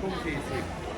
Çok keyifli.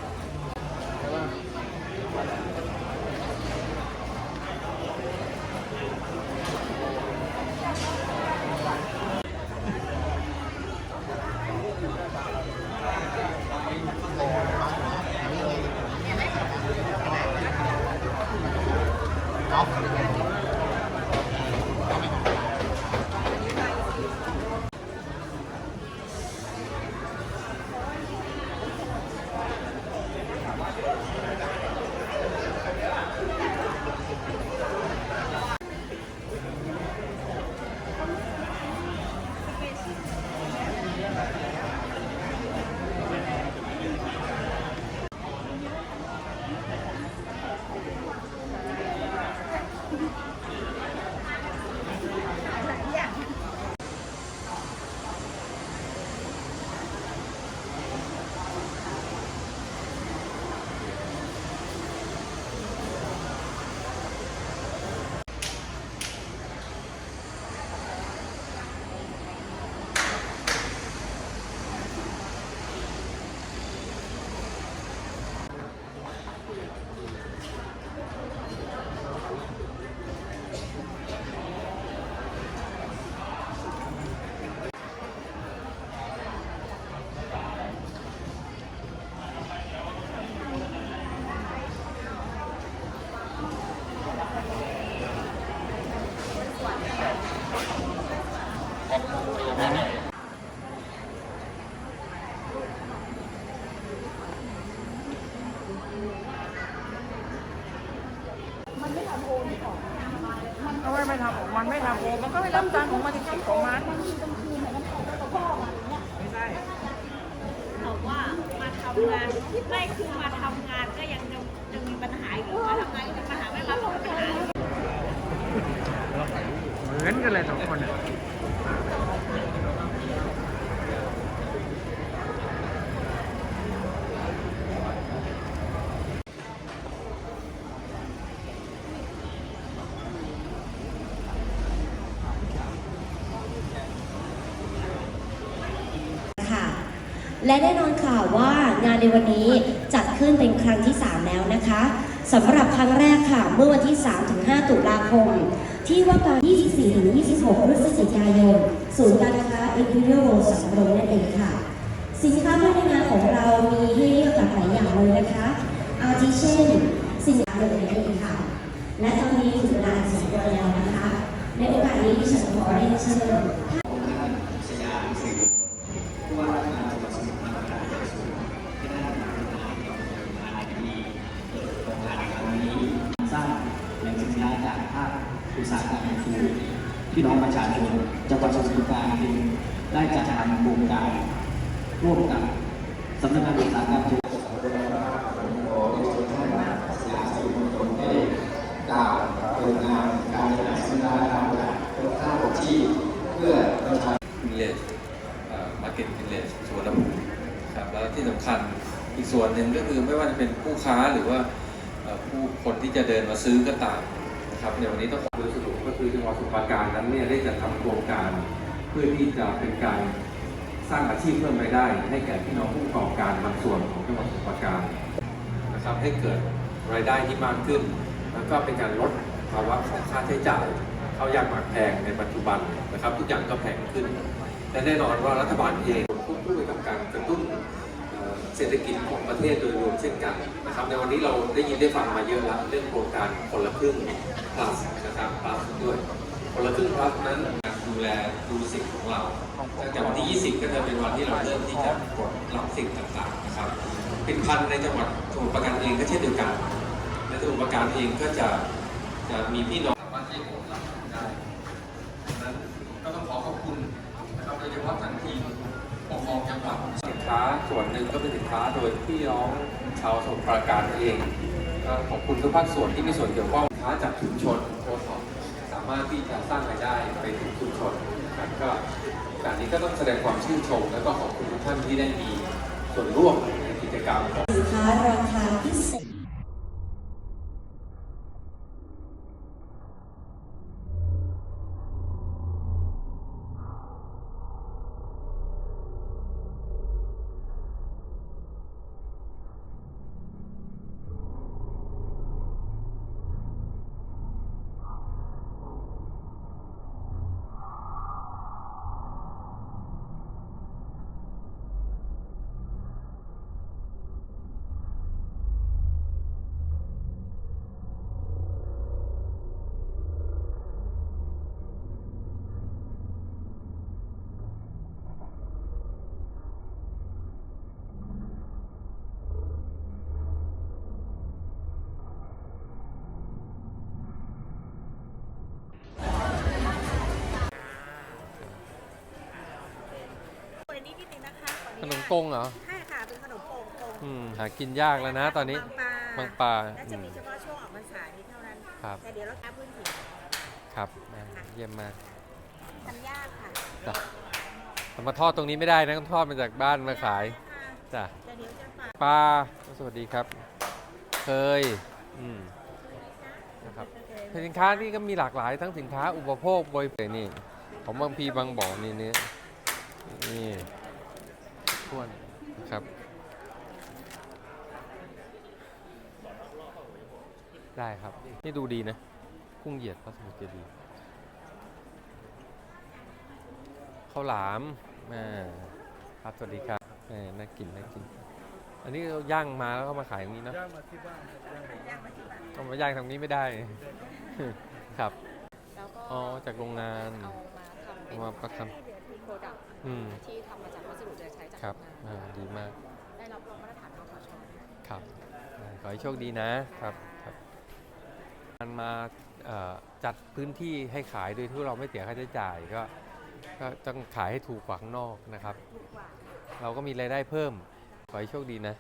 รับตังค์ของมันจริงๆของมันไม่ใช่บอกว่ามาทำงานไม่คือมาทำงานก็ยังยังยังมีปัญหาอยู่มาทำงานก็มีปัญหาไม่มาทำปัญหาเหมือนกันเลยสองคนน่ะค่ะ และแน่นอนค่ะว่างานในวันนี้จัดขึ้นเป็นครั้งที่ 3 แล้วนะคะสำหรับครั้งแรกค่ะเมื่อวันที่ 3-5 ตุลาคม ที่ว่าการ 24-26 พฤศจิกายนศูนย์การค้า Imperial World สำโรงนั่นเองค่ะ สินค้าภายในงานของเรามีให้เลือกหลากหลายอย่างเลยนะคะอาทิเช่น สินค้าเลยนั่นเองค่ะ และตอนนี้ถึงเวลาสมควรแล้วนะคะ ในโอกาสนี้ดิฉันขอเรียนเชิญสร้างแหล่งสินค้าจากภาคอุตสาหกรรมฟูพี่น้องประชาชนจังหวัดสมุทรปราการเองได้จัดทำโครงการ ร่วมกับสำนักงานอุตสาหกรรมจังหวัดกล่าวเปิดงานการจัดสินค้าทางคุณค่าของชีพเพื่อประชาวิลเลจมาร์เก็ตวิลเลจสวนภูมิครับแล้วที่สำคัญอีกส่วนหนึ่งก็คือไม่ว่าจะเป็นผู้ค้าหรือว่าผู้คนที่จะเดินมาซื้อก็ตามนะครับในวันนี้ต้องขอโดยสรุปก็คือจังหวัดสมุพรปราการนั้นเนี่ยได้จัดทำโครงการ เพื่อที่จะเป็นการ ร้างอาชีพเพิ่มรายได้ ให้แก่พี่น้องผู้ประกอบการบางส่วนของจังหวัดสมุพรปราการนะครับให้เกิดรายได้ที่มากขึ้น แล้วก็เป็นการลดภาวะของค่าใช้จ่ายเข้ายากหมากแพงในปัจจุบันนะครับทุกอย่างก็แพงขึ้นและแน่นอนว่ารัฐบาลเองควบคู่ไปกับการกระตุ้นเศรษฐกิจของประเทศโดยรวมเช่นกันนะครับในวันนี้เราได้ยินได้ฟังมาเยอะแล้วเรื่องโครงการคนละครึ่ง plus นะครับ plus ด้วยคนละครึ่ง plus นั้น ดูแลดูสิทธิ์ของเราตั้งแต่วันที่ 20 ก็จะเป็นวันที่เราเริ่มที่จะกดรับสิทธิ์ต่างๆนะครับผลิตภัณฑ์ในจังหวัดสมุทรปราการเองก็เช่นเดียวกันในสมุทรปราการเองก็จะจะมีพี่น้องสามารถที่จะกดรับได้ดังนั้นก็ต้องขอขอบคุณนะครับโดยเฉพาะทางทีมปกครองจังหวัดสินค้าส่วนหนึ่งก็เป็นสินค้าโดยพี่น้องชาวสมุทรปราการเองก็ขอบคุณทุกภาคส่วนที่มีส่วนเกี่ยวข้องสินค้าจากชุมชนโคสอบสามารถที่จะสร้างรายได้ไปถึงชุมชนนะครับก็การนี้ก็ต้องแสดงความชื่นชม และก็ขอบคุณทุกท่านที่ได้มีส่วนร่วมในกิจกรรมสินค้าราคาพิเศษ นะคะขออขญาตนมกงเหรอ ใช่ค่ะเป็นขนมโป่งกงอืม หากินยากแล้วนะ ตอนนี้ บางปลาบางปลาและอืจะมมีเฉพาะช่วงออกพรรษานี้เท่านั้น ครับ แต่เดี๋ยวเราทำพื้นถิ่นครับอ่าเยี่ยมมากทำยากค่ะจ้ะเอามาทอดตรงนี้ไม่ได้นะต้องทอดมาจากบ้านมาขายค่ะจ้ะแต่เดี๋ยวจะฝากปลาสวัสดีครับ เคย อืม นะครับ สินค้านี่ก็มีหลากหลายทั้งสินค้าอุปโภคบริโภคนี่ของบางพีบางบ่อนี่เนื้อ นี่ท้วนนะครับได้ครับ นี่ดูดีนะ กุ้งเหยียดพระสมุทรเจดีย์ข้าวหลามอ่าครับสวัสดีครับแหมน่ากินน่ากิน อันนี้เราย่างมาแล้วก็มาขายอย่างนี้เนอะย่างมาที่บ้านย่างมาที่บ้านก็มาย่างทางนี้ไม่ได้ ครับแล้วก็อ๋อจากโรงงานเอามาทำเป็นเอามาประทโปรดักต์ อืม ที่ทำมาจากวัสดุเหลือใช้จากครับโรงอ่างานดีมากได้รับรองมาตรฐานกสชครับได้ขอให้โชคดีนะครับครับมันมาเอ่อจัดพื้นที่ให้ขายโดยที่เราไม่เสียค่าใช้จ่ายก็ก็ต้องขายให้ถูกกว่าข้างนอกนะครับเราก็มีรายได้เพิ่ม ขอให้โชคดีนะ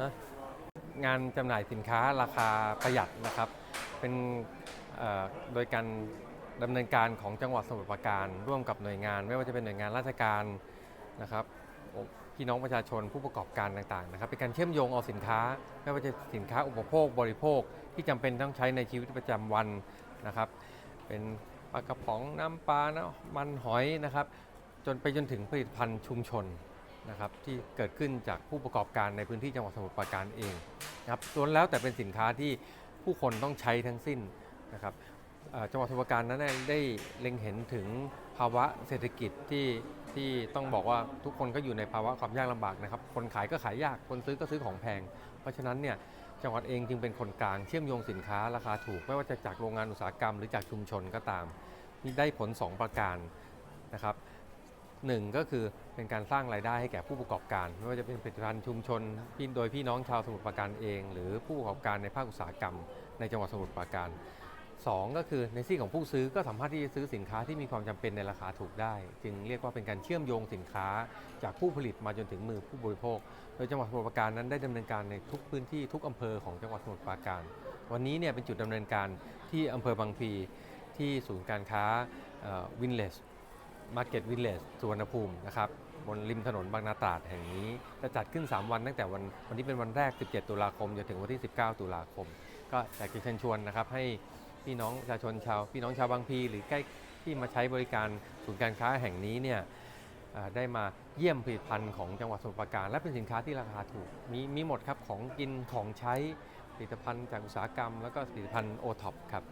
ฮะงานจำหน่ายสินค้าราคาประหยัดนะครับ เป็นเอ่อโดยการ ดำเนินการของจังหวัดสมุทรปราการร่วมกับหน่วยงาน ไม่ว่าจะเป็นหน่วยงานราชการนะครับพี่น้องประชาชนผู้ประกอบการต่างๆนะครับเป็นการเชื่อมโยงเอาสินค้า ไม่ว่าจะสินค้าอุปโภคบริโภคที่จำเป็นต้องใช้ในชีวิตประจำวันนะครับ เป็นปลากระป๋องน้ำปลาน้ำมันหอยนะครับ จนไปจนถึงผลิตภัณฑ์ชุมชนนะครับที่เกิดขึ้นจากผู้ประกอบการในพื้นที่จังหวัดสมุทรปราการเองนะครับล้วนแล้วแต่เป็นสินค้าที่ผู้คนต้องใช้ทั้งสิ้นนะครับ จังหวัดสมุทรปราการนั้นได้เล็งเห็นถึงภาวะเศรษฐกิจที่ที่ต้องบอกว่าทุกคนก็อยู่ในภาวะความยากลำบากนะครับ คนขายก็ขายยาก คนซื้อก็ซื้อของแพง เพราะฉะนั้นเนี่ยจังหวัดเองจึงเป็นคนกลางเชื่อมโยงสินค้าราคาถูก ไม่ว่าจะจากโรงงานอุตสาหกรรมหรือจากชุมชนก็ตามนี่ได้ผล 2 ประการนะครับหนึ่งก็คือเป็นการสร้างรายได้ให้แก่ผู้ประกอบการ ไม่ว่าจะเป็นผลิตภัณฑ์ชุมชนพี่โดยพี่น้องชาวสมุทรปราการเอง หรือผู้ประกอบการในภาคอุตสาหกรรม ในจังหวัดสมุทรปราการ สองก็คือในซีของผู้ซื้อก็สามารถที่จะซื้อสินค้าที่มีความจำเป็นในราคาถูกได้ จึงเรียกว่าเป็นการเชื่อมโยงสินค้าจากผู้ผลิตมาจนถึงมือผู้บริโภค โดยจังหวัดสมุทรปราการนั้นได้ดำเนินการในทุกพื้นที่ทุกอำเภอของจังหวัดสมุทรปราการ วันนี้เนี่ยเป็นจุดดำเนินการที่อำเภอบางพลีที่ศูนย์การค้าวินเลสมาร์เก็ตวิลเลจสุวรรณภูมินะครับบนริมถนนบางนาตราดแห่งนี้จะจัดขึ้น 3 วันตั้งแต่วันวันนี้เป็นวันแรก 17 ตุลาคมจนถึงวันที่ 19 ตุลาคม ก็อยากจะเชิญชวนนะครับให้ พี่น้องประชาชนชาวพี่น้องชาวบางพี หรือใกล้ที่มาใช้บริการศูนย์การค้าแห่งนี้เนี่ยได้มาเยี่ยมผลิตภัณฑ์ของจังหวัดสมุทรปราการ และเป็นสินค้าที่ราคาถูก มีมีหมดครับของกินของใช้ผลิตภัณฑ์จากอุตสาหกรรม แล้วก็ผลิตภัณฑ์โอท็อปครับ